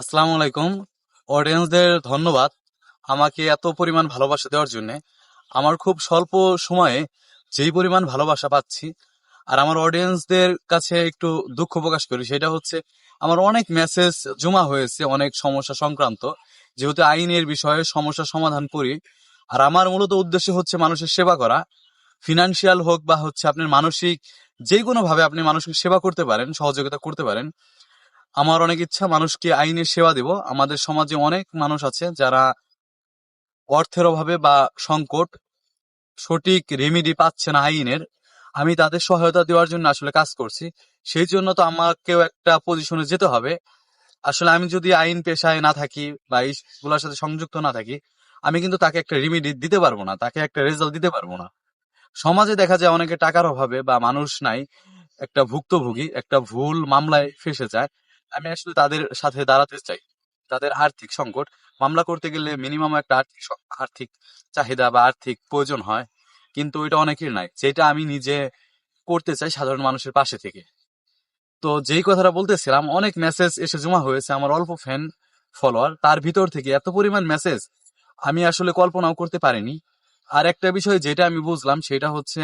আসসালামু আলাইকুম। অডিয়েন্সদের ধন্যবাদ আমাকে এত পরিমাণ ভালোবাসা দেওয়ার জন্য। আমার খুব স্বল্প সময়ে যেই পরিমাণ ভালোবাসা পাচ্ছি আর আমার অডিয়েন্সদের কাছে একটু দুঃখ প্রকাশ করি, সেটা হচ্ছে আমার অনেক মেসেজ জমা হয়েছে অনেক সমস্যা সংক্রান্ত। যেহেতু আইনের বিষয়ে সমস্যা সমাধান করি আর আমার মূলত উদ্দেশ্য হচ্ছে মানুষের সেবা করা। ফিনান্সিয়াল হোক বা হচ্ছে আপনার মানসিক যে কোনো ভাবে আপনি মানুষকে সেবা করতে পারেন, সহযোগিতা করতে পারেন আমার অনেক ইচ্ছা মানুষকে আইনের সেবা দেব। আমাদের সমাজে অনেক মানুষ আছে যারা অর্থের অভাবে বা সংকট সঠিক রেমিডি পাচ্ছে না আইনের। আমি তাদের সহায়তা দেওয়ার জন্য আসলে কাজ করছি। সেই জন্য তো আমাকেও একটা পজিশনে যেতে হবে। আসলে আমি যদি আইন পেশায় না থাকি বা এইগুলোর সাথে সংযুক্ত না থাকি, আমি কিন্তু তাকে একটা রেমিডি দিতে পারব না, তাকে একটা রেজাল্ট দিতে পারব না। সমাজে দেখা যায় অনেকে টাকার অভাবে বা মানুষ নাই, একটা ভুক্তভোগী, একটা ভুল মামলায় ফেসে যায়। আমি আসলে তাদের সাথে দাঁড়াতে চাই। তাদের আর্থিক সংকট। মামলা করতে গেলে মিনিমাম একটা আর্থিক আর্থিক চাহিদা বা আর্থিক প্রয়োজন হয়। কিন্তু ওইটা অনেকের নাই। যেটা আমি নিজে করতে চাই সাধারণ মানুষের পাশে থেকে। তো যেই কথাটা বলতেছিলাম, অনেক মেসেজ এসে জমা হয়েছে আমার অল্প ফ্যান ফলোয়ার তার ভিতর থেকে এত পরিমাণ মেসেজ আমি আসলে কল্পনাও করতে পারিনি। আর একটা বিষয় যেটা আমি বুঝলাম, সেটা হচ্ছে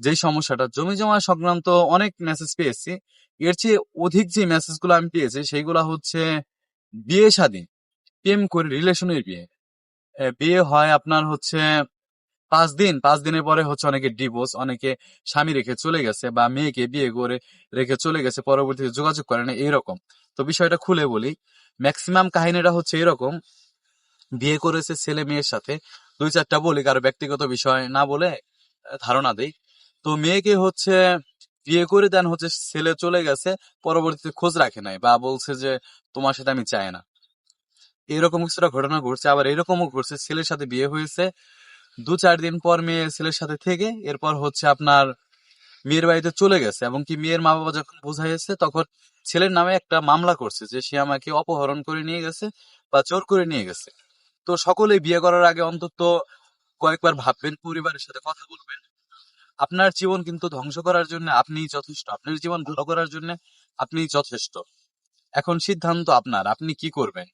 যেই সমস্যাটা জমি জমা সংক্রান্ত অনেক মেসেজ পেয়েছি। এর চেয়ে অধিক যে মেসেজগুলো আমি পেয়েছি, সেইগুলো হচ্ছে বিয়ে শাদী, প্রেম করে রিলেশনের বিয়ে। বিয়ে হয় আপনার হচ্ছে পাঁচ দিন, পাঁচ দিনের পরে হচ্ছে অনেকে ডিভোর্স অনেকে স্বামী রেখে চলে গেছে বা মেয়েকে বিয়ে করে রেখে চলে গেছে, পরবর্তীতে যোগাযোগ করে না, এইরকম। তো বিষয়টা খুলে বলি ম্যাক্সিমাম কাহিনীটা হচ্ছে এরকম, বিয়ে করেছে ছেলে মেয়ের সাথে দুই চারটা বলি, কারও ব্যক্তিগত বিষয় না বলে ধারণা দেই। তো মেয়েকে হচ্ছে বিয়ে করে দেন হচ্ছে ছেলে চলে গেছে, পরবর্তীতে খোঁজ রাখে নাই বা বলছে যে তোমার সাথে আমি চাই না। এরকম কিছুটা ঘটনা ঘটছে, আবার এরকমও ঘটছে, ছেলের সাথে বিয়ে হয়েছে দু চার দিন পর মেয়ে ছেলের সাথে থেকে এরপর হচ্ছে আপনার মেয়ের বাড়িতে চলে গেছে এবং কি মেয়ের মা বাবা যখন বোঝাইছে তখন ছেলের নামে একটা মামলা করছে যে সে আমাকে অপহরণ করে নিয়ে গেছে বা জোর করে নিয়ে গেছে। তো সকলেই বিয়ে করার আগে অন্তত কয়েকবার ভাববেন, পরিবারের সাথে কথা বলবেন। আপনার জীবন কিন্তু ধ্বংস করার জন্য আপনিই যথেষ্ট। আপনার জীবন ভালো করার জন্য আপনিই যথেষ্ট। এখন সিদ্ধান্ত আপনার, আপনি কি করবেন?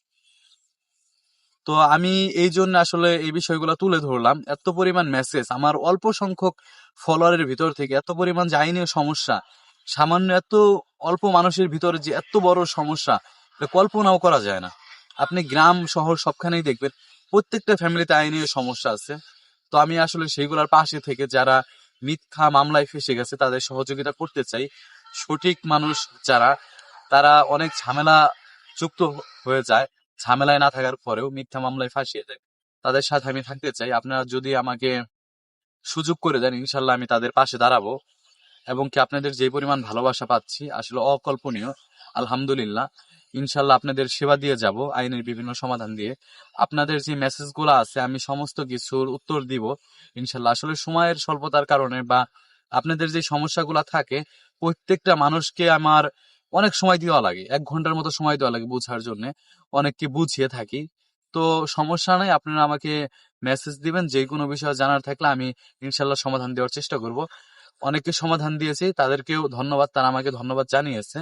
তো আমি এই জন্য আসলে এই বিষয়গুলো তুলে ধরলাম। এত পরিমাণ মেসেজ আমার অল্প সংখ্যক ফলোয়ারের ভিতর থেকে এত পরিমাণ যে আইনের সমস্যা, সামান্য এত অল্প মানুষের ভিতরে যে এত বড় সমস্যা কল্পনাও করা যায় না। আপনি গ্রাম, শহর সবখানেই দেখবেন, প্রত্যেকটা ফ্যামিলিতে আইনের সমস্যা আছে। তো আমি আসলে সেইগুলোর পাশে থেকে যারা মিথ্যা মামলায় ফেসে গেছে, তাদের সহযোগিতা করতে চাই। সঠিক মানুষ যারা, তারা অনেক ঝামেলা যুক্ত হয়ে যায়, ঝামেলায় না থাকার পরেও মিথ্যা মামলায় ফাঁসিয়ে দেয়। তাদের সাথে আমি থাকতে চাই। আপনারা যদি আমাকে সুযোগ করে দেন, ইনশাল্লাহ আমি তাদের পাশে দাঁড়াবো। এবং কি আপনাদের যে পরিমাণ ভালোবাসা পাচ্ছি, আসলে অকল্পনীয়। আলহামদুলিল্লাহ। ইনশাল্লাহ আপনাদের সেবা দিয়ে যাব, আইনের বিভিন্ন সমাধান দিয়ে। আপনাদের যে মেসেজগুলো আছে, আমি সমস্ত কিছুর উত্তর দিব। ইনশাল্লাহ আসলে সময়ের স্বল্পতার কারণে বা আপনাদের যে সমস্যাগুলো থাকে, প্রত্যেকটা মানুষকে আমার অনেক সময় দেওয়া লাগে, এক ঘণ্টার মতো সময় দেওয়া লাগে বুঝার জন্য। অনেককে বুঝিয়ে থাকি। তো সমস্যা নাই, আপনারা আমাকে মেসেজ দিবেন, যে কোনো বিষয়ে জানার থাকলে আমি ইনশাল্লাহ সমাধান দেওয়ার চেষ্টা করব। অনেককে সমাধান দিয়েছি, তাদেরকেও ধন্যবাদ, তারা আমাকে ধন্যবাদ জানিয়েছে।